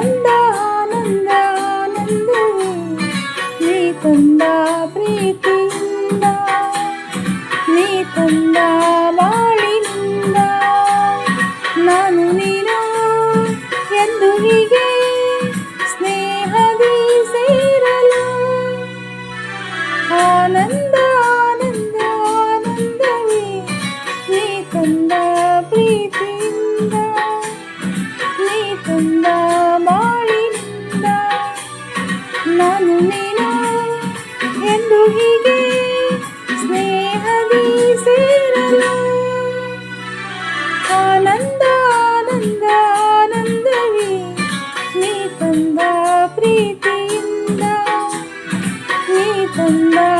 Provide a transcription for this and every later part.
ఆనంద ఆనంద ఆనంద నీ తుంద ప్రీతిಯಿಂದ నీ తుంದ ಬಾಳಿನಿಂದ ನಾನು ನೀನು ಎಂದುವಿಗೆ ಸ್ನೇಹದಿ ಸೇರಲು ಆನಂದ ಆನಂದ ಆನಂದವೇ నీ తుంద ప్రీతింద నీ తుంద remember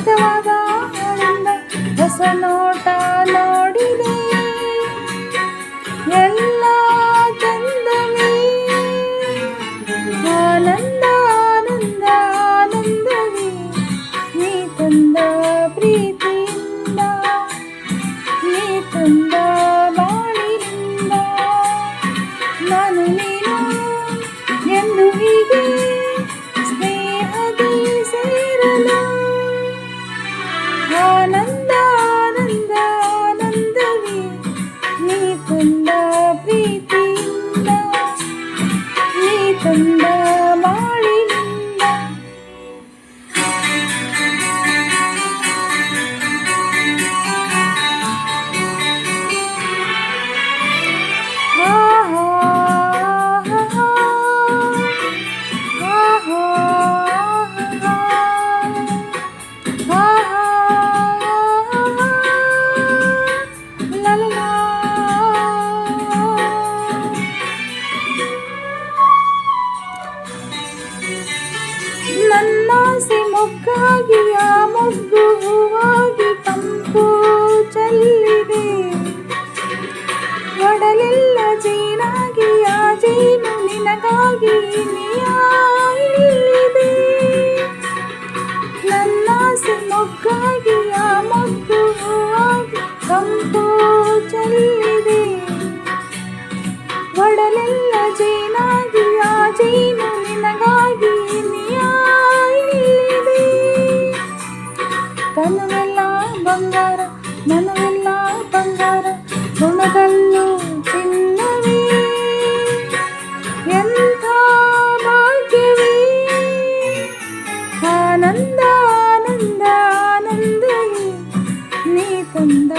ಹಿತವಾದ ಹಾಡಿಂದ remember. ಚೆಲ್ಲಿದೆ ಒಡಲೆಲ್ಲ ಜೇನಾಗಿ ಆ ಜೇನು ನಿನಗಾಗಿ ಇಲ್ಲಿದೆ ತನುವೆಲ್ಲ ಬಂಗಾರ ಮನವೆಲ್ಲ ಬಂಗಾರ ಗುಣದಲ್ಲೂ ಚಿನ್ನವೇ ಎಂಥ ಭಾಗ್ಯವೇ ಆನಂದ ಆನಂದ ಆನಂದವೇ ನೀ ತಂದ